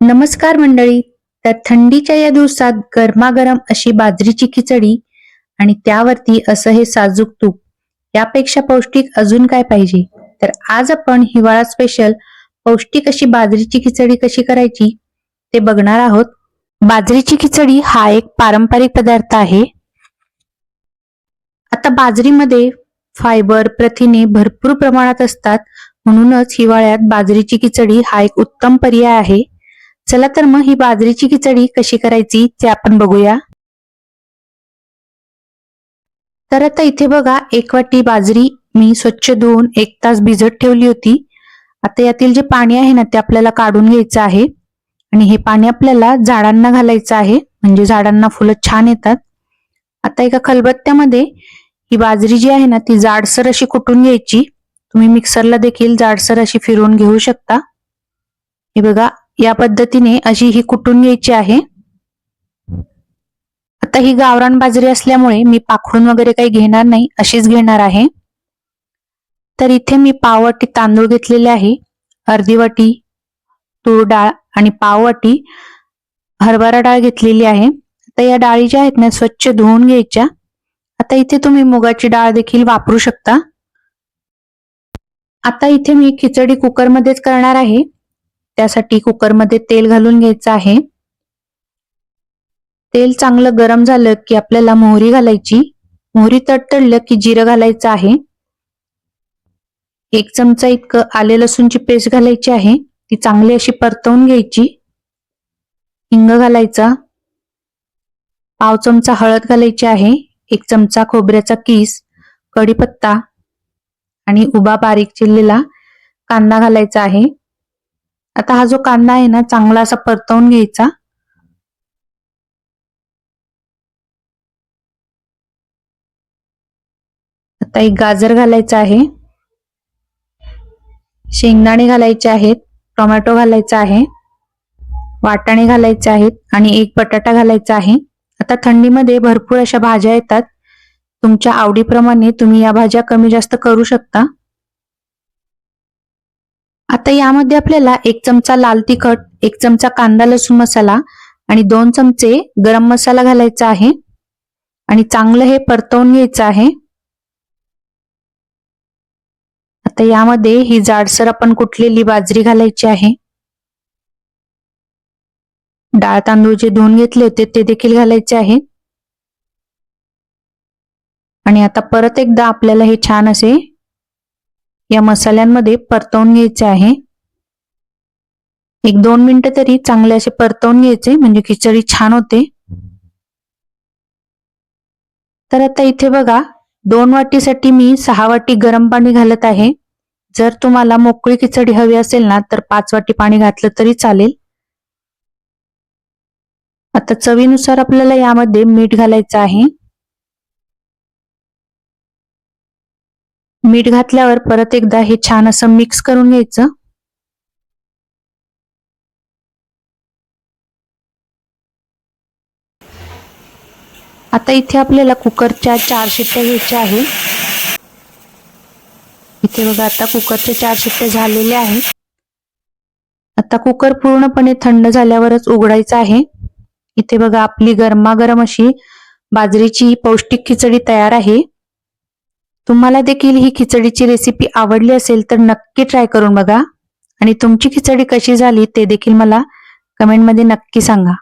नमस्कार मंडळी. तर थंडीच्या या दिवसात गरमागरम अशी बाजरीची खिचडी आणि त्यावरती असं हे साजूक तूप यापेक्षा पौष्टिक अजून काय पाहिजे? तर आज आपण हिवाळा स्पेशल पौष्टिक अशी बाजरीची खिचडी कशी करायची ते बघणार आहोत. बाजरीची खिचडी हा एक पारंपरिक पदार्थ आहे. आता बाजरीमध्ये फायबर प्रथिने भरपूर प्रमाणात असतात. म्हणूनच हिवाळ्यात बाजरीची खिचडी हा एक उत्तम पर्याय आहे. चला तर मग ही बाजरीची खिचडी कशी करायची ते आपण बघूया. तर आता इथे बघा एक वाटी बाजरी मी स्वच्छ धुवून एक तास भिजत ठेवली होती. आता यातील जे पाणी आहे ना ते आपल्याला काढून घ्यायचं आहे. आणि हे पाणी आपल्याला झाडांना घालायचं आहे. म्हणजे झाडांना फुलं छान येतात. आता एका खलबत्त्यामध्ये ही बाजरी जी आहे ना ती जाडसर अशी कुटून घ्यायची. तुम्ही मिक्सरला देखील जाडसर अशी फिरवून घेऊ शकता. हे बघा या पद्धतीने अशी ही कुटून घ्यायची आहे. आता ही गावरान बाजरी असल्यामुळे मी पाखडून वगैरे काही घेणार नाही अशीच घेणार आहे. तर इथे मी पाववाटी तांदूळ घेतलेले आहे अर्धी वाटी तूर डाळ आणि पाववाटी हरभरा डाळ घेतलेली आहे. आता या डाळी ज्या आहेत ना स्वच्छ धुवून घ्यायच्या. आता इथे तुम्ही मुगाची डाळ देखील वापरू शकता. आता इथे मी खिचडी कुकरमध्येच करणार आहे. त्यासाठी कुकरमध्ये तेल घालून घ्यायचं आहे. तेल चांगलं गरम झालं की आपल्याला मोहरी घालायची. मोहरी तडतडलं की जिरं घालायचं आहे. एक चमचा इतकं आले लसूणची पेस्ट घालायची आहे. ती चांगली अशी परतवून घ्यायची. हिंग घालायचा. पाव चमचा हळद घालायची आहे. एक चमचा खोबऱ्याचा किस कढीपत्ता आणि उभा बारीक चिरलेला कांदा घालायचा आहे. आता हा जो कांदा आहे ना चांगला असा परतवून घ्यायचा. आता एक गाजर घालायचं आहे. शेंगदाणे घालायचे आहेत टोमॅटो घालायचा आहे वाटाणे घालायचे आहेत आणि एक बटाटा घालायचा आहे. आता थंडीमध्ये भरपूर अशा भाज्या येतात. तुमच्या आवडीप्रमाणे तुम्ही या भाज्या कमी जास्त करू शकता. आता यामध्ये आपल्याला एक चमचा लाल तिखट एक चमचा कांदा लसूण मसाला आणि दोन चमचे गरम मसाला घालायचा आहे. आणि चांगलं हे परतवून घ्यायचं आहे. आता यामध्ये ही जाडसर आपण कुटलेली बाजरी घालायची आहे. डाळ तांदूळ जे धुवून घेतले होते ते देखील घालायचे आहे. आणि आता परत एकदा आपल्याला हे छान असे या मसाल्यांमध्ये परतवून घ्यायचे आहे. एक दोन मिनिटं तरी चांगले असे परतवून घ्यायचे म्हणजे खिचडी छान होते. तर आता इथे बघा दोन वाटीसाठी मी सहा वाटी गरम पाणी घालत आहे. जर तुम्हाला मोकळी खिचडी हवी असेल ना तर पाच वाटी पाणी घातलं तरी चालेल. आता चवीनुसार आपल्याला यामध्ये मीठ घालायचं आहे. मीठ घातल्यावर परत एकदा हे छान असं मिक्स करून घ्यायचं. आता इथे आपल्याला कुकरच्या चार शिट्ट्या घ्यायच्या आहेत. इथे बघा आता कुकरच्या चार शिट्ट्या झालेल्या आहेत. आता कुकर पूर्णपणे थंड झाल्यावरच उघडायचं आहे. इथे बघा आपली गरमागरम अशी बाजरीची पौष्टिक खिचडी तयार आहे. तुम्हाला देखील ही खिचडीची रेसिपी आवडली असेल तर नक्की ट्राय करून बघा. आणि तुमची खिचडी कशी झाली ते देखील मला कमेंटमध्ये नक्की सांगा.